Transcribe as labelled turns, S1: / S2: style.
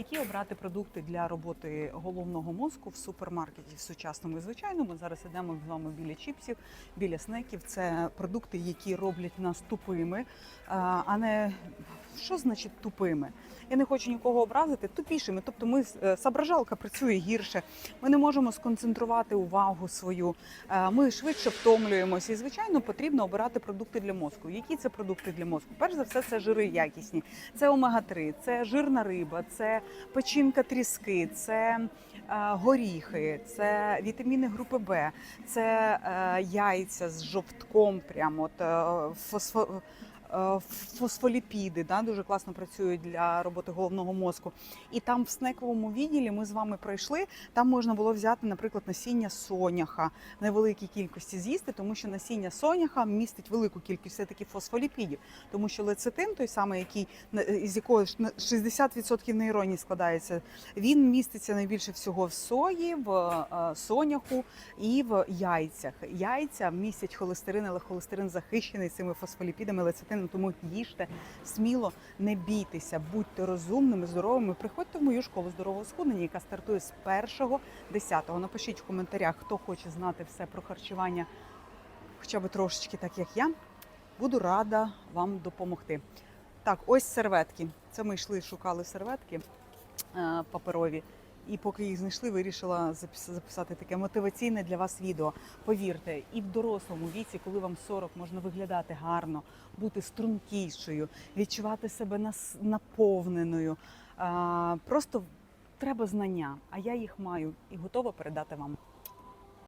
S1: які обрати продукти для роботи головного мозку в супермаркеті в сучасному і звичайному. Зараз ідемо з вами біля чіпсів, біля снеків. Це продукти, які роблять нас тупими, а не що значить тупими. Я не хочу нікого образити, тупішими. Тобто, ми е, соображалка працює гірше. Ми не можемо сконцентрувати увагу свою. е, Ми швидше втомлюємося. І звичайно, потрібно обирати продукти для мозку. Які це продукти для мозку? Перш за все, це жири якісні, це омега-3, це жирна риба, це печінка тріски, це е, горіхи, це вітаміни групи Б, це яйця з жовтком, прямо от фосфо. е, Фосфоліпіди да, дуже класно працюють для роботи головного мозку. І там в снековому відділі ми з вами пройшли. Там можна було взяти, наприклад, насіння соняха в невеликій кількості з'їсти, тому що насіння соняха містить велику кількість все-таки фосфоліпідів, тому що лецитин, той самий, який на- із якого ж на- 60% нейронів складається, він міститься найбільше всього в сої, в е, соняху і в яйцях. Яйця містять холестерин, але холестерин захищений цими фосфоліпідами, лецитином, тому їжте сміло, не бійтеся, будьте розумними, здоровими. Приходьте в мою школу здорового схуднення, яка стартує з 1.10. Напишіть в коментарях, хто хоче знати все про харчування, хоча б трошечки, так як я. Буду рада вам допомогти. Так, ось серветки. Це ми йшли, шукали серветки е, паперові. І поки їх знайшли, вирішила записати таке мотиваційне для вас відео. Повірте, і в дорослому віці, коли вам 40, можна виглядати гарно, бути стрункішою, відчувати себе наповненою. Просто треба знання, а я їх маю і готова передати вам.